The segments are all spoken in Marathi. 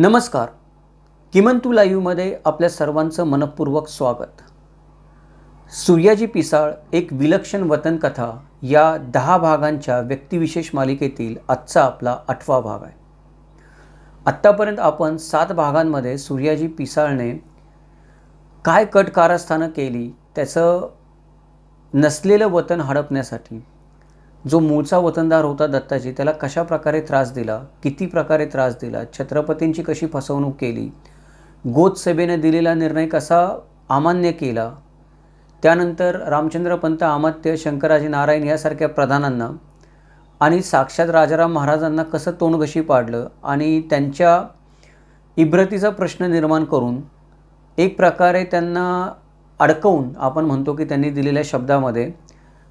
नमस्कार. किमंतू लाईव्हमध्ये आपल्या सर्वांचं मनपूर्वक स्वागत. सूर्याजी पिसाळ एक विलक्षण वतन कथा या दहा भागांच्या व्यक्तिविशेष मालिकेतील आजचा आपला आठवा भाग आहे. आत्तापर्यंत आपण सात भागांमध्ये सूर्याजी पिसाळने काय कट कारस्थानं केली त्याचं नसलेलं वतन हडपण्यासाठी जो मूळचा वतनदार होता दत्ताजी त्याला कशा प्रकारे त्रास दिला किती प्रकारे त्रास दिला छत्रपतींची कशी फसवणूक केली गोदसभेने दिलेला निर्णय कसा अमान्य केला त्यानंतर रामचंद्र पंत अमात्य शंकराजी नारायण यासारख्या प्रधानांना आणि साक्षात राजाराम महाराजांना कसं तोंडघशी पाडलं आणि त्यांच्या इब्रतीचा प्रश्न निर्माण करून एक प्रकारे त्यांना अडकवून आपण म्हणतो की त्यांनी दिलेल्या शब्दामध्ये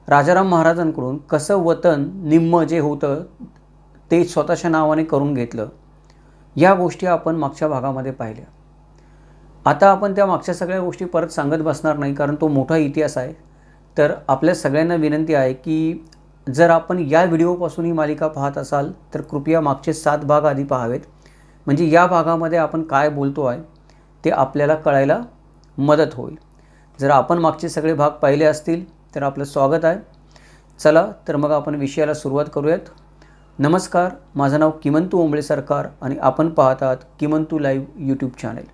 राजाराम महाराजांकडून कसं वतन निम्म जे होतं ते स्वतःच्या नावाने करून घेतलं या गोष्टी आपण मागच्या भागामध्ये पाहिल्या. आता आपण त्या मागच्या सगळ्या गोष्टी परत सांगत बसणार नाही कारण तो मोठा इतिहास आहे. तर आपल्या सगळ्यांना विनंती आहे की जर आपण या व्हिडिओपासून ही मालिका पाहत असाल तर कृपया मागचे सात भाग आधी पाहावेत. म्हणजे या भागामध्ये आपण काय बोलतो आहे ते आपल्याला कळायला मदत होईल. जर आपण मागचे सगळे भाग पाहिले असतील तर आपलं स्वागत आहे. चला तर मग आपण विषयाला सुरुवात करूयात. नमस्कार माझं नाव किमंतू ओंबळे सरकार आणि आपण पाहत आहात किमंतू लाईव्ह यूट्यूब चॅनेल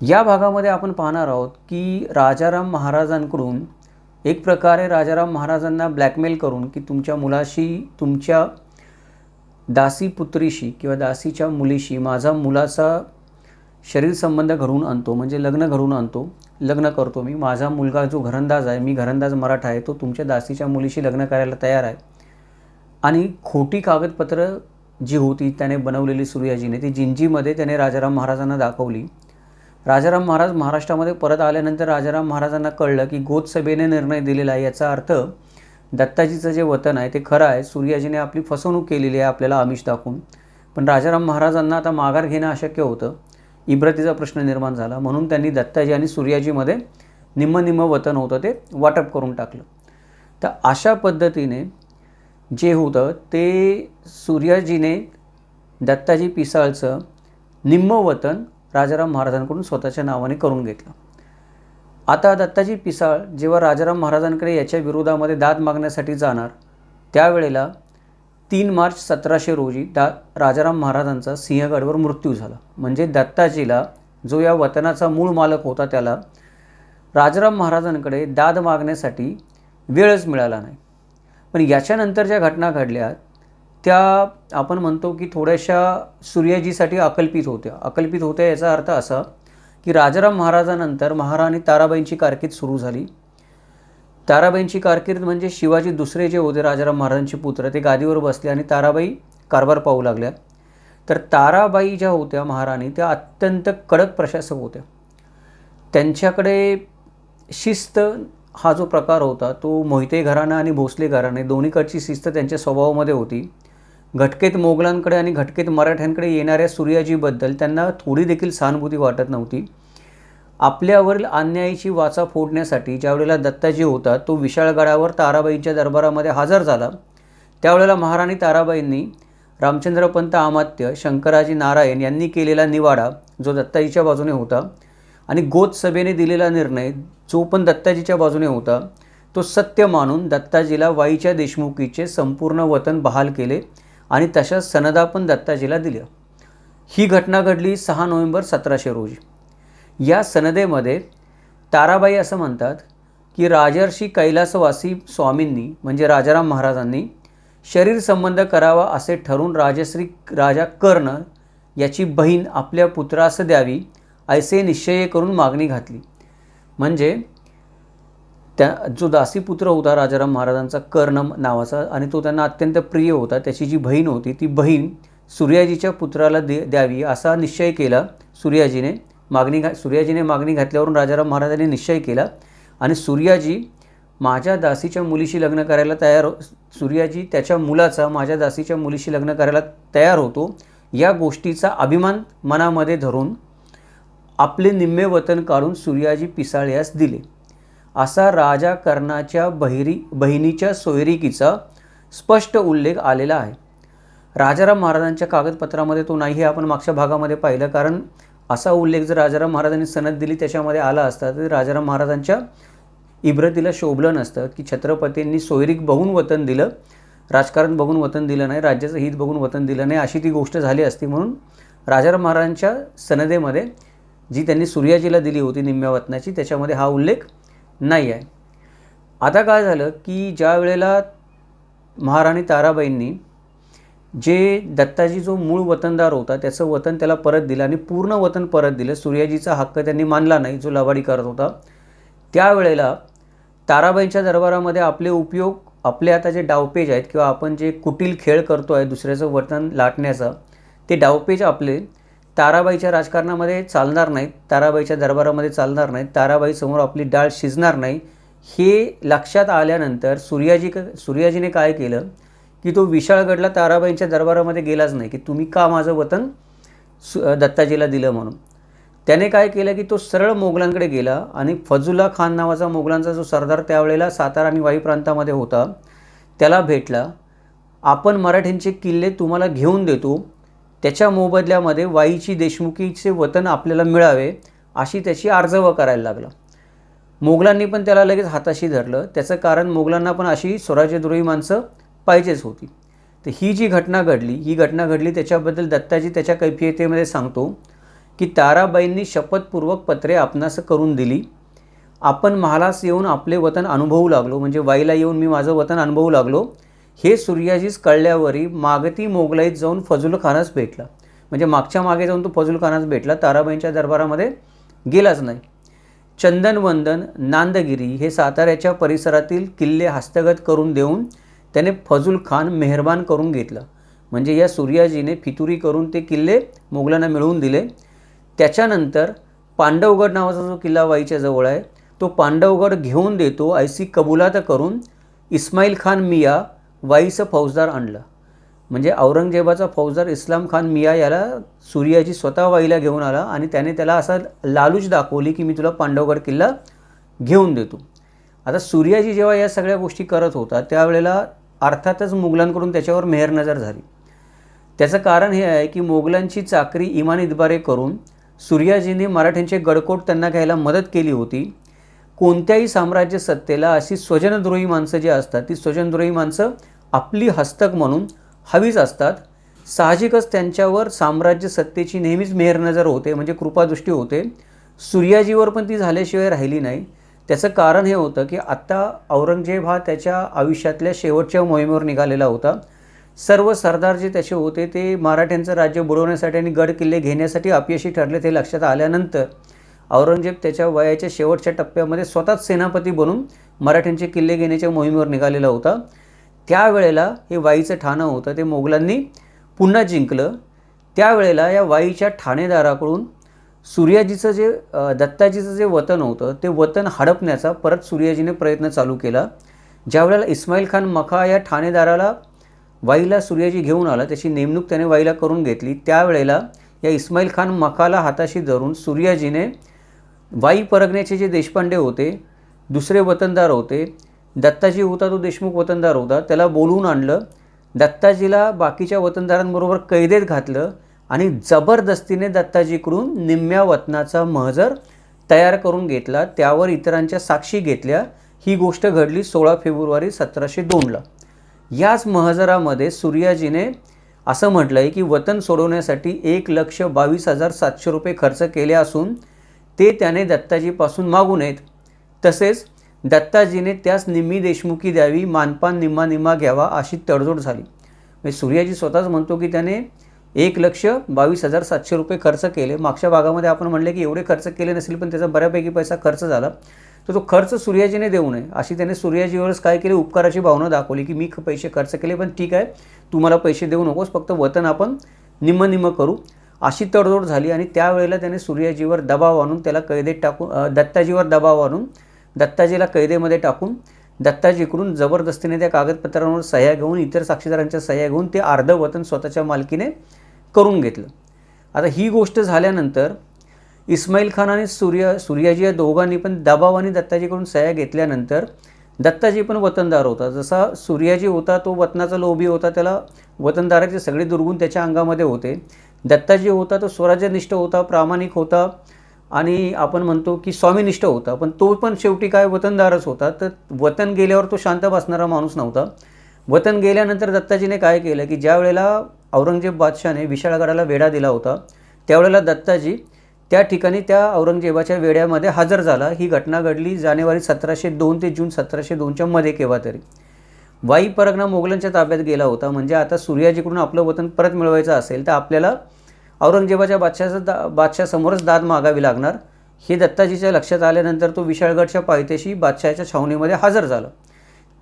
या भागामध्ये आपण पाहणार आहोत की राजाराम महाराजांकडून एक प्रकारे राजाराम महाराजांना ब्लॅकमेल करून की तुमच्या मुलाशी तुमच्या दासी पुत्रीशी किंवा दासीच्या मुलीशी माझा मुलाचा शरीर संबंध घडवून आणतो म्हणजे लग्न घडवून आणतो. लग्न करतो मी. माझा मुलगा जो घरंदाज आहे मी घरंदाज मराठा आहे तो तुमच्या दासीच्या मुलीशी लग्न करायला तयार आहे. आणि खोटी कागदपत्र जी होती त्याने बनवलेली सूर्याजीने ती जिंजीमध्ये त्याने राजाराम महाराजांना दाखवली. राजाराम महाराज महाराष्ट्रामध्ये परत आल्यानंतर राजाराम महाराजांना कळलं की गोदसभेने निर्णय दिलेला आहे. याचा अर्थ दत्ताजीचं जे वतन आहे ते खरं आहे. सूर्याजीने आपली फसवणूक केलेली आहे आपल्याला आमिष दाखवून. पण राजाराम महाराजांना आता माघार घेणं अशक्य होतं. इब्रतीचा प्रश्न निर्माण झाला. म्हणून त्यांनी दत्ताजी आणि सूर्याजीमध्ये निम्म निम्म वतन होतं ते वाटप करून टाकलं. तर अशा पद्धतीने जे होतं ते सूर्याजीने दत्ताजी पिसाळचं निम्म वतन राजाराम महाराजांकडून स्वतःच्या नावाने करून घेतलं. आता दत्ताजी पिसाळ जेव्हा राजाराम महाराजांकडे याच्या विरोधामध्ये दाद मागण्यासाठी जाणार त्यावेळेला तीन मार्च सतराशे रोजी दा राजाराम महाराजांचा सिंहगडवर मृत्यू झाला. म्हणजे दत्ताजीला जो या वतनाचा मूळ मालक होता त्याला राजाराम महाराजांकडे दाद मागण्यासाठी वेळच मिळाला नाही. पण याच्यानंतर ज्या घटना घडल्या त्या आपण म्हणतो की थोड्याशा सूर्याजीसाठी अकल्पित होत्या. अकल्पित होत्या याचा अर्थ असा की राजाराम महाराजानंतर महाराणी ताराबाईंची कारकीर्द सुरू झाली. ताराबाईंची कारकीर्द म्हणजे शिवाजी दुसरे जे होते राजाराम महाराजांचे पुत्र ते गादीवर बसले आणि ताराबाई कारभार पाहू लागल्या. तर ताराबाई ज्या होत्या महाराणी त्या अत्यंत कडक प्रशासक होत्या. त्यांच्याकडे शिस्त हा जो प्रकार होता तो मोहिते घराणा आणि भोसले घराणे दोन्हीकडची शिस्त त्यांच्या स्वभावामध्ये होती. घटकेत मोगलांकडे आणि घटकेत मराठ्यांकडे येणाऱ्या सूर्याजीबद्दल त्यांना थोडी देखील सहानुभूती वाटत नव्हती. आपल्यावरील अन्यायाची वाचा फोडण्यासाठी ज्यावेळेला दत्ताजी होता तो विशाळगडावर ताराबाईंच्या दरबारामध्ये हजर झाला. त्यावेळेला महाराणी ताराबाईंनी रामचंद्रपंत आमात्य शंकराजी नारायण यांनी केलेला निवाडा जो दत्ताजीच्या बाजूने होता आणि गोदसभेने दिलेला निर्णय जो पण दत्ताजीच्या बाजूने होता तो सत्य मानून दत्ताजीला वाईच्या देशमुखीचे संपूर्ण वतन बहाल केले आणि तशा सनदा पण दत्ताजीला दिल्या. ही घटना घडली सहा नोव्हेंबर सतराशे रोजी. या सनदेमध्ये ताराबाई असं म्हणतात की राजर्षी कैलासवासी स्वामींनी म्हणजे राजाराम महाराजांनी शरीर संबंध करावा असे ठरून राजश्री राजा कर्ण याची बहीण आपल्या पुत्रास द्यावी ऐसे निश्चय करून मागणी घातली. म्हणजे त्या जो दासीपुत्र होता राजाराम महाराजांचा कर्ण नावाचा आणि तो त्यांना अत्यंत प्रिय होता त्याची जी बहीण होती ती बहीण सूर्याजीच्या पुत्राला दे द्यावी असा निश्चय केला सूर्याजीने. मागणी घा सूर्याजीने मागणी घातल्यावरून राजाराम महाराजांनी निश्चय केला आणि सूर्याजी माझ्या दासीच्या मुलीशी लग्न करायला तयार हो-, सूर्याजी त्याच्या मुलाचा माझ्या दासीच्या मुलीशी लग्न करायला तयार होतो या गोष्टीचा अभिमान मनामध्ये धरून आपले निम्मे वतन काढून सूर्याजी पिसाळ्यास दिले. असा राजा कर्णाच्या बहिरी बहिणीच्या सोयरिकीचा स्पष्ट उल्लेख आलेला आहे. राजाराम महाराजांच्या कागदपत्रामध्ये तो नाही हे आपण मागच्या भागामध्ये पाहिलं कारण असा उल्लेख जर राजाराम महाराजांनी सनद दिली त्याच्यामध्ये आला असता तर राजाराम महाराजांच्या इब्रतीला शोभलं नसतं की छत्रपतींनी सोयरीक बघून वतन दिलं राजकारण बघून वतन दिलं नाही राज्याचं हित बघून वतन दिलं नाही अशी ती गोष्ट झाली असती. म्हणून राजाराम महाराजांच्या सनदेमध्ये जी त्यांनी सूर्याजीला दिली होती निम्म्या वतनाची त्याच्यामध्ये हा उल्लेख नाही आहे. आता काय झालं की ज्या वेळेला महाराणी ताराबाईंनी जे दत्ताजी जो मूळ वतनदार होता त्याचं वतन त्याला परत दिलं आणि पूर्ण वतन परत दिलं. सूर्याजीचा हक्क त्यांनी मानला नाही जो लवाडी करत होता. त्यावेळेला ताराबाईंच्या दरबारामध्ये आपले उपयोग आपले आता जे डावपेज आहेत किंवा आपण जे कुटील खेळ करतो आहे दुसऱ्याचं वतन लाटण्याचा ते डावपेज आपले ताराबाईच्या राजकारणामध्ये चालणार नाहीत ताराबाईच्या दरबारामध्ये चालणार नाहीत ताराबाईसमोर आपली डाळ शिजणार नाही. हे लक्षात आल्यानंतर सूर्याजी क सूर्याजीने काय केलं? की तो विशाळगडला ताराबाईंच्या दरबारामध्ये गेलाच नाही की तुम्ही का माझं वतन सु दत्ताजीला दिलं म्हणून. त्याने काय केलं की तो सरळ मोगलांकडे गेला आणि फजुल्ला खान नावाचा मोगलांचा जो सरदार त्यावेळेला सातारा आणि वाई प्रांतामध्ये होता त्याला भेटला आपण मराठ्यांचे किल्ले तुम्हाला घेऊन देतो त्याच्या मोबदल्यामध्ये वाईची देशमुखीचे वतन आपल्याला मिळावे अशी त्याची अर्जव करायला लागला. मोगलांनी पण त्याला लगेच हाताशी धरलं. त्याचं कारण मोगलांना पण अशी स्वराज्यद्रोही माणसं पाहिजेच होती. तर ही जी घटना घडली ही घटना घडली त्याच्याबद्दल दत्ताजी त्याच्या कैफियतेमध्ये सांगतो की ताराबाईंनी शपथपूर्वक पत्रे आपणास करून दिली. आपण महालास येऊन आपले वतन अनुभवू लागलो म्हणजे वाईला येऊन मी माझं वतन अनुभवू लागलो. हे सूर्याजीच कळल्यावरी मागती मोगलाईत जाऊन फजुल खानास भेटला. म्हणजे मागच्या मागे जाऊन तो फजुल खानास भेटला ताराबाईंच्या दरबारामध्ये गेलाच नाही. चंदनवंदन नांदगिरी हे साताऱ्याच्या परिसरातील किल्ले हस्तगत करून देऊन त्याने फजूल खान मेहरबान करून घेतलं. म्हणजे या सूर्याजीने फितुरी करून ते किल्ले मोगलांना मिळवून दिले. त्याच्यानंतर पांडवगड नावाचा जो किल्ला वाईच्या जवळ आहे तो पांडवगड घेऊन देतो ऐसी कबुलात करून इस्माईल खान मिया वाईचं फौजदार आणलं. म्हणजे औरंगजेबाचा फौजदार इस्लाम खान मिया याला सूर्याजी स्वतः वाईला घेऊन आला आणि त्याने त्याला असा लालूच दाखवली की मी तुला पांडवगड किल्ला घेऊन देतो. आता सूर्याजी जेव्हा या सगळ्या गोष्टी करत होता त्यावेळेला अर्थातच मुघलांकडून त्याच्यावर मेहरनजर झाली. त्याचं कारण हे आहे की मोगलांची चाकरी इमान इतबारे करून सूर्याजीने मराठ्यांचे गडकोट त्यांना घ्यायला मदत केली होती. कोणत्याही साम्राज्य सत्तेला अशी स्वजनद्रोही माणसं जी असतात ती स्वजनद्रोही माणसं आपली हस्तक म्हणून हवीच असतात. साहजिकच त्यांच्यावर साम्राज्य सत्तेची नेहमीच मेहरनजर होते म्हणजे कृपादृष्टी होते. सूर्याजीवर पण ती झाल्याशिवाय राहिली नाही. त्याचं कारण हे होतं की आत्ता औरंगजेब हा त्याच्या आयुष्यातल्या शेवटच्या मोहिमेवर निघालेला होता. सर्व सरदार जे त्याचे होते ते मराठ्यांचं राज्य बुडवण्यासाठी आणि गड किल्ले घेण्यासाठी अपयशी ठरले ते लक्षात आल्यानंतर औरंगजेब त्याच्या वयाच्या शेवटच्या टप्प्यामध्ये स्वतःच सेनापती बनून मराठ्यांचे किल्ले घेण्याच्या मोहिमेवर निघालेला होता. त्यावेळेला हे वाईचं ठाणं होतं ते मोगलांनी पुन्हा जिंकलं. त्यावेळेला या वाईच्या ठाणेदाराकडून सूर्याजीचं जे दत्ताजीचं जे वतन होतं ते वतन हडपण्याचा परत सूर्याजीने प्रयत्न चालू केला. ज्यावेळेला इस्माईल खान मखा या ठाणेदाराला वाईला सूर्याजी घेऊन आला त्याची नेमणूक त्याने वाईला करून घेतली त्यावेळेला या इस्माईल खान मखाला हाताशी धरून सूर्याजीने वाई परगण्याचे जे देशपांडे होते दुसरे वतनदार होते दत्ताजी होता तो देशमुख वतनदार होता त्याला बोलवून आणलं दत्ताजीला बाकीच्या वतनदारांबरोबर कैदेत घातलं आणि जबरदस्तीने दत्ताजीकडून निम्म्या वतनाचा महजर तयार करून घेतला त्यावर इतरांच्या साक्षी घेतल्या. ही गोष्ट घडली सोळा फेब्रुवारी सतराशे दोनला. याच महजरामध्ये सूर्याजीने असं म्हटलं आहे की वतन सोडवण्यासाठी एक लक्ष बावीस हजार सातशे रुपये खर्च केले असून ते त्याने दत्ताजीपासून मागू नयेत. तसेच दत्ताजीने त्यास निम्मी देशमुखी द्यावी मानपान निम्मा निम्मा घ्यावा अशी तडजोड झाली. म्हणजे सूर्याजी स्वतःच म्हणतो की त्याने एक लक्ष बावीस हजार सातशे रुपये खर्च केले. मागच्या भागामध्ये आपण म्हणले की एवढे खर्च केले नसेल पण त्याचा बऱ्यापैकी पैसा खर्च झाला. तर तो खर्च सूर्याजीने देऊ नये. अशी त्याने सूर्याजीवरच काय केले? उपकाराची भावना दाखवली की मी पैसे खर्च केले पण ठीक आहे तू मला पैसे देऊ नकोस फक्त वतन आपण निम्म निम्म करू. अशी तडजोड झाली आणि त्यावेळेला त्याने सूर्याजीवर दबाव आणून त्याला कैदेत टाकून दत्ताजीवर दबाव आणून दत्ताजीला कैदेमध्ये टाकून दत्ताजीकडून जबरदस्तीने त्या कागदपत्रांवर सह्या घेऊन इतर साक्षीदारांच्या सह्या घेऊन ते अर्धवतन स्वतःच्या मालकीने करून घेतलं. आता ही गोष्ट झाल्यानंतर इस्माईल खान आणि सूर्य सूर्याजी या दोघांनी पण दबावाने दत्ताजीकडून सह्या घेतल्यानंतर दत्ताजी पण वतनदार होता. जसा सूर्याजी होता तो वतनाचा लोभी होता त्याला वतनदाराचे सगळे दुर्गुण त्याच्या अंगामध्ये होते. दत्ताजी होता तो स्वराज्यनिष्ठ होता प्रामाणिक होता आणि आपण म्हणतो की स्वामीनिष्ठ होता. पण तो पण शेवटी काय वतनदारच होता. तर वतन गेल्यावर तो शांत बसणारा माणूस नव्हता. वतन गेल्यानंतर दत्ताजीने काय केलं की ज्या वेळेला औरंगजेब बादशाने विशाळगडाला वेढा दिला होता. त्यावेळेला दत्ताजी त्या ठिकाणी त्या औरंगजेबाच्या वेड्यामध्ये हजर झाला. ही घटना घडली जानेवारी सतराशे दोन ते जून सतराशे दोनच्या मध्ये केव्हा तरी. वाई परगणा मोगलांच्या ताब्यात गेला होता. म्हणजे आता सूर्याजीकडून आपलं वतन परत मिळवायचं असेल तर आपल्याला औरंगजेबाच्या बादशाचं दा बादशासमोरच दाद मागावी लागणार. हे दत्ताजीच्या लक्षात आल्यानंतर तो विशाळगडच्या पायथ्याशी बादशाच्या छावणीमध्ये हजर झाला.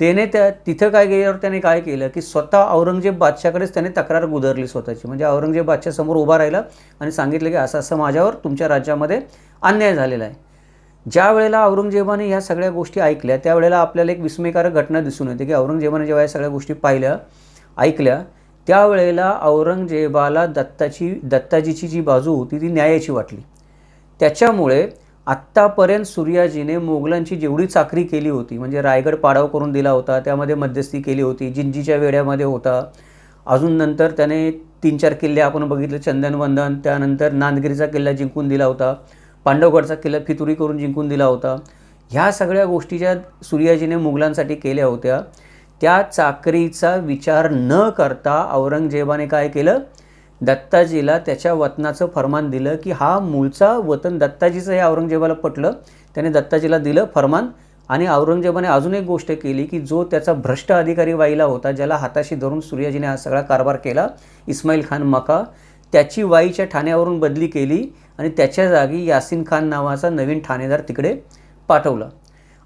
त्याने त्या तिथं काय गेल्यावर त्याने काय केलं की स्वतः औरंगजेब बादशाकडेच त्याने तक्रार गुदरली स्वतःची. म्हणजे औरंगजेब बादशाह समोर उभा राहिला आणि सांगितलं की असं असं माझ्यावर तुमच्या राज्यामध्ये अन्याय झालेला आहे. ज्या वेळेला औरंगजेबाने ह्या सगळ्या गोष्टी ऐकल्या त्यावेळेला आपल्याला एक विस्मयकारक घटना दिसून येते की औरंगजेबाने जेव्हा या सगळ्या गोष्टी पाहिल्या ऐकल्या त्यावेळेला औरंगजेबाला दत्ताची दत्ताजीची जी बाजू होती ती न्यायाची वाटली. त्याच्यामुळे आत्तापर्यंत सूर्याजीने मोगलांची जेवढी चाकरी केली होती म्हणजे रायगड पाडाव करून दिला होता त्यामध्ये मध्यस्थी केली होती जिंजीच्या वेड्यामध्ये होता अजून नंतर त्याने तीन चार किल्ले आपण बघितले चंदनवंदन त्यानंतर नांदगिरीचा किल्ला जिंकून दिला होता पांडवगडचा किल्ला फितुरी करून जिंकून दिला होता. ह्या सगळ्या गोष्टी ज्या सूर्याजीने मुघलांसाठी केल्या होत्या त्या चाकरीचा विचार न करता औरंगजेबाने काय केलं? दत्ताजीला त्याच्या वतनाचं फरमान दिलं की हा मूळचा वतन दत्ताजीचं हे औरंगजेबाला पटलं. त्याने दत्ताजीला दिलं फरमान आणि औरंगजेबाने अजून एक गोष्ट केली की जो त्याचा भ्रष्ट अधिकारी वाईला होता ज्याला हाताशी धरून सूर्याजीने हा सगळा कारभार केला इस्माईल खान मका त्याची वाईच्या ठाण्यावरून बदली केली आणि त्याच्या जागी यासिन खान नावाचा नवीन ठाणेदार तिकडे पाठवला.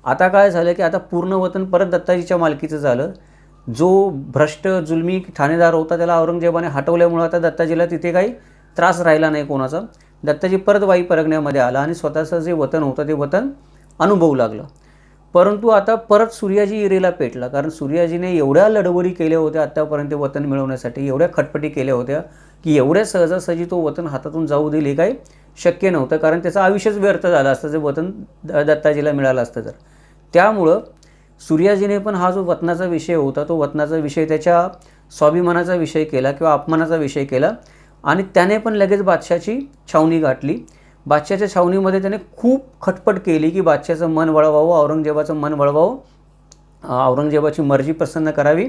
आता काय झालं की आता पूर्ण वतन परत दत्ताजीच्या मालकीचं झालं. जो भ्रष्ट जुलमी ठाणेदार होता त्याला औरंगजेबाने हटवल्यामुळं आता दत्ताजीला तिथे काही त्रास राहिला नाही कोणाचा. दत्ताजी परत वाई परगण्यामध्ये आला आणि स्वतःचं जे वतन होतं ते वतन अनुभवू लागलं. परंतु आता परत सूर्याजी इरेला पेटला कारण सूर्याजीने एवढ्या लढवडी केल्या होत्या आत्तापर्यंत वतन मिळवण्यासाठी एवढ्या खटपटी केल्या होत्या की एवढ्या सहजासहजी तो वतन हातातून जाऊ देईल हे काही शक्य नव्हतं कारण त्याचं आयुष्यच व्यर्थ झालं असतं जे वतन द- दत्ताजीला मिळालं असतं तर. त्यामुळं सूर्याजीने पण हा जो वतनाचा विषय होता तो वतनाचा विषय त्याच्या स्वाभिमानाचा विषय केला किंवा अपमानाचा विषय केला आणि त्याने पण लगेच बादशाची छावणी गाठली. बादशाच्या छावणीमध्ये त्याने खूप खटपट केली की बादशाचं मन वळवावं औरंगजेबाचं मन वळवावं औरंगजेबाची मर्जी प्रसन्न करावी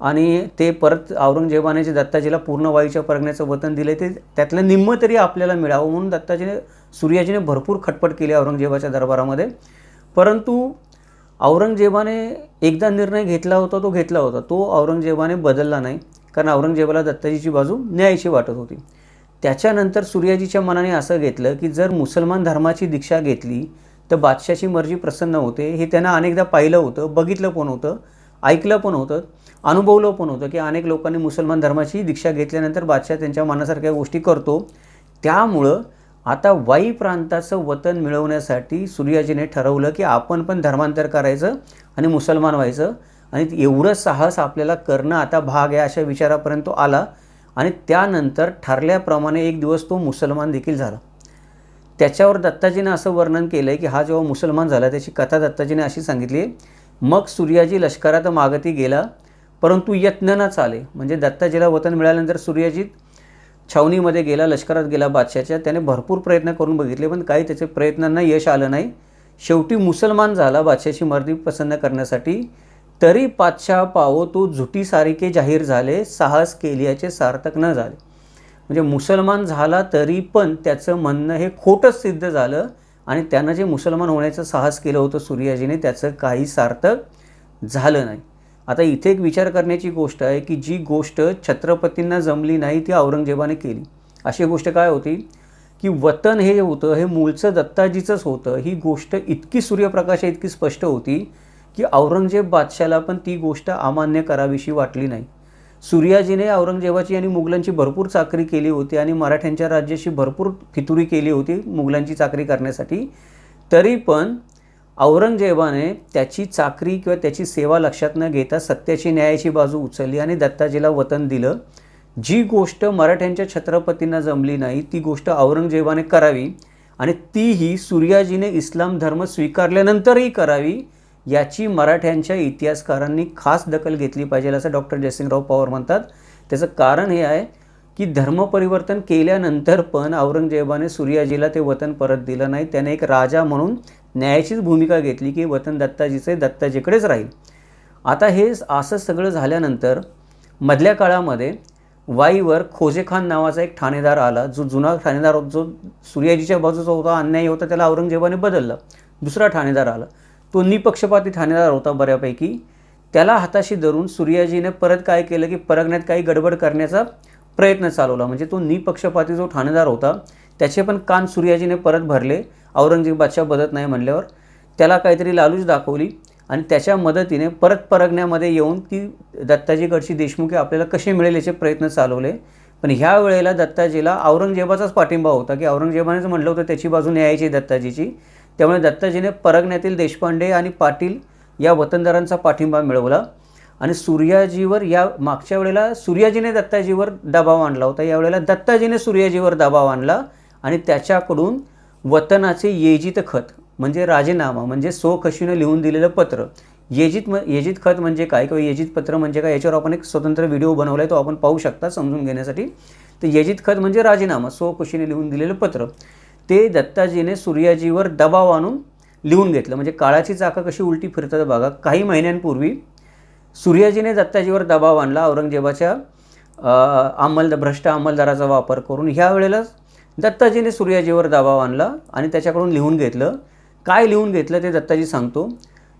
आणि ते परत औरंगजेबाने जे दत्ताजीला पूर्ण वाईच्या परगण्याचं वतन दिले ते त्यातलं निम्म तरी आपल्याला मिळावं म्हणून दत्ताजीने सूर्याजीने भरपूर खटपट केली औरंगजेबाच्या दरबारामध्ये. परंतु औरंगजेबाने एकदा निर्णय घेतला होता तो घेतला होता. तो औरंगजेबाने बदलला नाही. कारण औरंगजेबाला दत्ताजीची बाजू न्यायची वाटत होती. त्याच्यानंतर सूर्याजीच्या मनाने असं घेतलं की जर मुसलमान धर्माची दीक्षा घेतली तर बादशाची मर्जी प्रसन्न होते. हे त्यांना अनेकदा पाहिलं होतं बघितलं पण होतं ऐकलं पण होतं अनुभवलं पण होतं की अनेक लोकांनी मुसलमान धर्माची दीक्षा घेतल्यानंतर बादशाह त्यांच्या मनासारख्या गोष्टी करतो. त्यामुळं आता वाई प्रांताचं वतन मिळवण्यासाठी सूर्याजीने ठरवलं की आपण पण धर्मांतर करायचं आणि मुसलमान व्हायचं. आणि एवढं साहस आपल्याला करणं आता भाग आहे अशा विचारापर्यंत तो आला. आणि त्यानंतर ठरल्याप्रमाणे एक दिवस तो मुसलमान देखील झाला. त्याच्यावर दत्ताजीनं असं वर्णन केलं आहे की हा जेव्हा मुसलमान झाला त्याची कथा दत्ताजीने अशी सांगितली मग सूर्याजी लष्करात मागती गेला परंतु यत्न न चाले. म्हणजे दत्ताजीला वतन मिळाल्यानंतर सूर्याजी छावणीमध्ये गेला लष्करात गेला बादशाच्या त्याने भरपूर प्रयत्न करून बघितले पण काही त्याचे प्रयत्नांना यश आलं नाही. शेवटी मुसलमान झाला बादशाची मर्दी प्रसन्न करण्यासाठी. तरी पादशाह पावो तो झुटी सारिके जाहीर झाले साहस केल्याचे सार्थक न झाले. म्हणजे मुसलमान झाला तरी पण त्याचं म्हणणं हे खोटंच सिद्ध झालं आणि त्यानं जे मुसलमान होण्याचं साहस केलं होतं सूर्याजीने त्याचं काही सार्थक झालं नाही. आता इथे एक विचार करण्याची गोष्ट आहे की जी गोष्ट छत्रपतींना जमली नाही ती औरंगजेबाने केली. अशी गोष्ट काय होती? की वतन हे होतं हे मूळचं दत्ताजीचंच होतं. ही गोष्ट इतकी सूर्यप्रकाश इतकी स्पष्ट होती की औरंगजेब बादशाला पण ती गोष्ट अमान्य करावीशी वाटली नाही. सूर्याजीने औरंगजेबाची आणि मुघलांची भरपूर चाकरी केली होती आणि मराठ्यांच्या राज्याशी भरपूर फितुरी केली होती मुघलांची चाकरी करण्यासाठी. तरी पण औरंगजेबाने त्याची चाकरी किंवा त्याची सेवा लक्षात न घेता सत्याची न्यायाची बाजू उचलली आणि दत्ताजीला वतन दिलं. जी गोष्ट मराठ्यांच्या छत्रपतींना जमली नाही ती गोष्ट औरंगजेबाने करावी आणि तीही सूर्याजीने इस्लाम धर्म स्वीकारल्यानंतरही करावी याची मराठ्यांच्या इतिहासकारांनी खास दखल घेतली पाहिजे असं डॉक्टर जयसिंगराव पवार म्हणतात. त्याचं कारण हे आहे की धर्मपरिवर्तन केल्यानंतर पण औरंगजेबाने सूर्याजीला ते वतन परत दिलं नाही. त्याने एक राजा म्हणून न्यायाचीच भूमिका घेतली की वतन दत्ताजीचे दत्ताजीकडेच राहील. आता हे असं सगळं झाल्यानंतर मधल्या काळामध्ये वाईवर खोजेखान नावाचा एक ठाणेदार आला जो जुना ठाणेदार जो सूर्याजीच्या बाजूचा होता अन्याय होता त्याला औरंगजेबाने बदलला. दुसरा ठाणेदार आला. तो निपक्षपाती ठाणेदार होता बऱ्यापैकी. त्याला हाताशी धरून सूर्याजीने परत काय केलं की परगण्यात काही गडबड करण्याचा प्रयत्न चालवला. म्हणजे तो निपक्षपाती जो ठाणेदार होता त्याचे पण कान सूर्याजीने परत भरले. औरंगजेबाच्या बदत नाही म्हणल्यावर त्याला काहीतरी लालूच दाखवली आणि त्याच्या मदतीने परत परगण्यामध्ये येऊन ती दत्ताजीकडची देशमुखी आपल्याला कसे मिळेल याचे प्रयत्न चालवले. पण ह्या वेळेला दत्ताजीला औरंगजेबाचाच पाठिंबा होता की औरंगजेबानेच म्हटलं होतं त्याची बाजू न्यायाची दत्ताजीची. त्यामुळे दत्ताजीने परगण्यातील देशपांडे आणि पाटील या वतनदारांचा पाठिंबा मिळवला आणि सूर्याजीवर या मागच्या वेळेला सूर्याजीने दत्ताजीवर दबाव आणला होता. यावेळेला दत्ताजीने सूर्याजीवर दबाव आणला आणि त्याच्याकडून वतनाचे येजित खत म्हणजे राजीनामा म्हणजे स्वखशीनं लिहून दिलेलं पत्र येजित म येजित खत म्हणजे काय किंवा येजित पत्र म्हणजे काय याच्यावर आपण एक स्वतंत्र व्हिडिओ बनवला आहे तो आपण पाहू शकता समजून घेण्यासाठी. तर येजित खत म्हणजे राजीनामा स्वखुशीने लिहून दिलेलं पत्र. ते दत्ताजीने सूर्याजीवर दबाव आणून लिहून घेतलं. म्हणजे काळाची चाकं कशी उलटी फिरतात बघा. काही महिन्यांपूर्वी सूर्याजीने दत्ताजीवर दबाव आणला औरंगजेबाच्या अंमल भ्रष्ट अंमलदाराचा वापर करून. ह्या वेळेला दत्ताजीने सूर्याजीवर दबाव आणला आणि त्याच्याकडून लिहून घेतलं. काय लिहून घेतलं ते दत्ताजी सांगतो.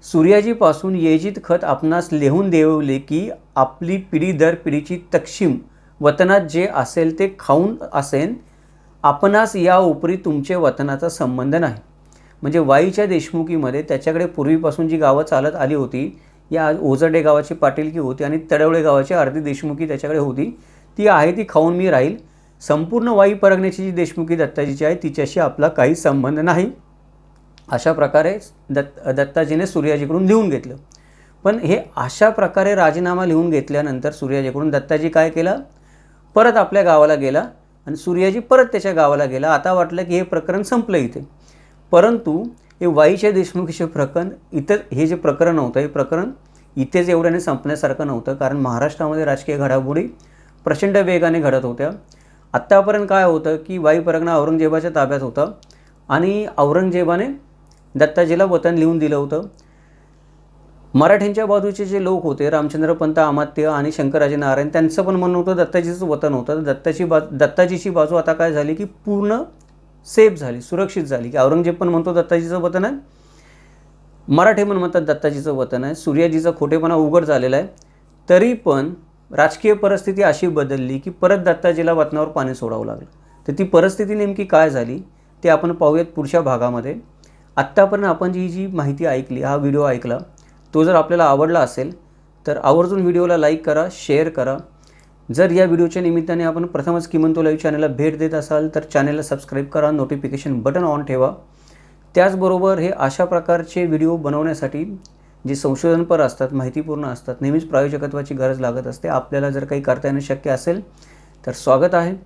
सूर्याजीपासून येजित खत आपणास लिहून देवले की आपली पिढी दर पिढीची तक्षिम वतनात जे असेल ते खाऊन असेन आपणास या उपरी तुमचे वतनाचा संबंध नाही. म्हणजे वाईच्या देशमुखीमध्ये त्याच्याकडे पूर्वीपासून जी गावं चालत आली होती या ओझडे गावाची पाटीलकी होती आणि तडवळे गावाची अर्धी देशमुखी त्याच्याकडे होती ती आहे ती खाऊन मी राहील. संपूर्ण वाई परगण्याची जी देशमुखी दत्ताजीची आहे तिच्याशी आपला काही संबंध नाही. अशा प्रकारे दत्त दत्ताजीने सूर्याजीकडून लिहून घेतलं. पण हे अशा प्रकारे राजीनामा लिहून घेतल्यानंतर सूर्याजीकडून दत्ताजी काय केलं? परत आपल्या गावाला गेला आणि सूर्याजी परत त्याच्या गावाला गेला. आता वाटलं की हे प्रकरण संपलं इथे. परंतु हे वाईच्या देशमुखीचे प्रकरण इतर हे जे प्रकरण होतं हे प्रकरण इथेच एवढ्याने संपण्यासारखं नव्हतं. कारण महाराष्ट्रामध्ये राजकीय घडामोडी प्रचंड वेगाने घडत होत्या. आत्तापर्यंत काय होतं की वाई परगणा औरंगजेबाच्या ताब्यात होता आणि औरंगजेबाने दत्ताजीला वतन लिहून दिलं होतं. मराठ्यांच्या बाजूचे जे लोक होते रामचंद्र पंत अमात्य आणि शंकराजी नारायण त्यांचं पण म्हणणं होतं दत्ताजीचं वतन होतं. दत्ताची बा दत्ताजीची बाजू आता काय झाली की पूर्ण सेफ झाली सुरक्षित झाली की औरंगजेब पण म्हणतो दत्ताजीचं वतन आहे. मराठे पण म्हणतात दत्ताजीचं वतन आहे. सूर्याजीचा खोटेपणा उघड झालेला आहे. तरी पण राजकीय परिस्थिती अशी बदलली की परत दत्ताजीला वतनावर पाणी सोडावं लागलं. तर ती परिस्थिती नेमकी काय झाली ते आपण पाहूयात पुढच्या भागामध्ये. आत्तापर्यंत आपण जी जी माहिती ऐकली हा व्हिडिओ ऐकला तो जर आपल्याला आवडला असेल तर आवर्जून व्हिडिओला लाईक करा शेअर करा. जर या व्हिडिओच्या निमित्ताने आपण प्रथमच किमंतो लाईव्ह चॅनलला भेट देत असाल तर चॅनलला सबस्क्राईब करा नोटिफिकेशन बटन ऑन ठेवा. त्याचबरोबर हे अशा प्रकारचे व्हिडिओ बनवण्यासाठी जे संशोधनपर असतात माहितीपूर्ण असतात नेहमीच प्रायोजकत्वाची गरज लागत असते. आपल्याला जर काही करता येणं शक्य असेल तर स्वागत आहे.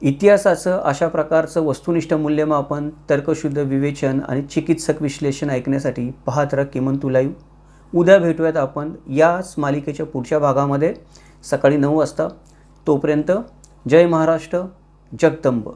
इतिहासाचं अशा प्रकारचं वस्तुनिष्ठ मूल्यमापन तर्कशुद्ध विवेचन आणि चिकित्सक विश्लेषण ऐकण्यासाठी पाहत राहा किमंतू लाईव्ह उद्या भेटूयात आपण याच मालिकेच्या पुढच्या भागामध्ये. सकाळी नऊ वाजता. तोपर्यंत जय महाराष्ट्र जगदंब.